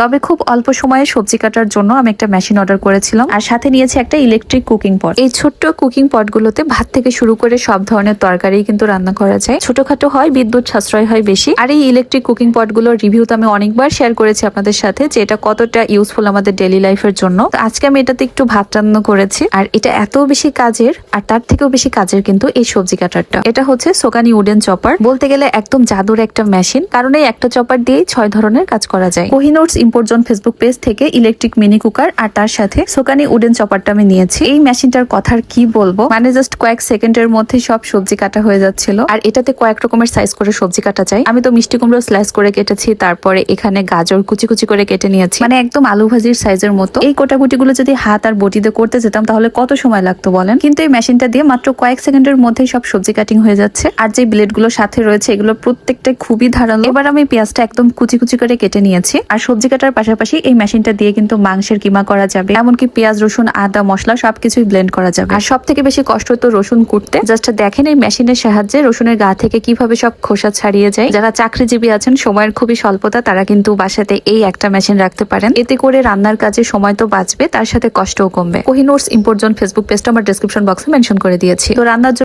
তবে খুব অল্প সময়ে সবজি কাটার জন্য আমি একটা মেশিন অর্ডার করেছিলাম। আর সাথে নিয়েছি একটা ইলেকট্রিক কুকিং পট এই ছোট্ট কুকিং পটগুলোতে ভাত থেকে শুরু করে সব ধরনের তরকারি কিন্তু রান্না করা যায়। ছোটখাটো হয়, বিদ্যুৎ সাশ্রয় হয় বেশি। আর এই ইলেকট্রিক কুকিং পটগুলোর রিভিউ তো আমি অনেকবার শেয়ার করেছি আপনাদের সাথে যে এটা কতটা ইউজফুল আমাদের ডেলি লাইফের জন্য। আজকে আমি এটাতে একটু ভাত রান্না করেছি। আর এটা এত বেশি কাজের, আর তার থেকেও বেশি কাজের কিন্তু এই সবজি কাটারটা। এটা হচ্ছে সোকানি উডেন চপার বলতে গেলে একদম জাদুর একটা মেশিন কারণ এই একটা চপার দিয়েই ছয় ধরনের কাজ করা যায়। কোহিনোটস ইম্পোর্টজন ফেসবুক পেজ থেকে ইলেকট্রিক মিনি কুকার আর তার সাথে সোকানি উডেন চপারটা আমি নিয়েছি। এই মেশিনটার কথা আর কি বলব? মানে জাস্ট কয়েক সেকেন্ডের মধ্যে সব সবজি কাটা হয়ে যাচ্ছিল। আর এটাতে কয়েক রকমের সাইজ করে সবজি কাটা যায়। আমি তো মিষ্টি কুমড়ো স্লাইস করে কেটেছি, তারপরে এখানে গাজর কুচি কুচি করে কেটে নিয়েছি। মানে একদম আলু ভাজির সাইজের মতো। এই কোটাকুটি গুলো যদি হাত আর বটিতে করতে যেতাম, তাহলে কত সময় লাগতো বলেন? কিন্তু এই মেশিনটা দিয়ে মাত্র কয়েক সেকেন্ডের মধ্যেই সব সবজি কাটিং হয়ে যাচ্ছে। আর যে ব্লেডগুলো সাথে রয়েছে, এগুলো প্রত্যেকটা খুবই ধারালো। এবার আমি পেঁয়াজটা একদম কুচি কুচি করে কেটে নিয়েছি। আর সবজি কাটার পাশাপাশি এই মেশিনটা দিয়ে কিন্তু মাংসের কিমা করা যাবে, এমনকি পেঁয়াজ, রসুন, আদা, মশলা সবকিছুই ব্লেন্ড করা যাবে। আর সব থেকে বেশি কষ্ট তো রসুন কুটতে। জাস্ট দেখেন এই মেশিনের সাহায্যে রসুনের গা থেকে কীভাবে সব খোসা ছাড়িয়ে যায়। যারা চাকরিজীবী আছেন, সময়ের খুবই স্বল্পতা, তারা কিন্তু বাসাতে এই একটা মেশিন রাখতে পারেন। এতে করে রান্নার কাজে সময় তো বাঁচবে, তার সাথে কষ্টও কমবে। কোহিনোর্স ইম্পোর্টজন ফেসবুক পেজটা আমার ডিসক্রিপশন বক্সে মেনশন করে দিয়েছি। তো রান্নার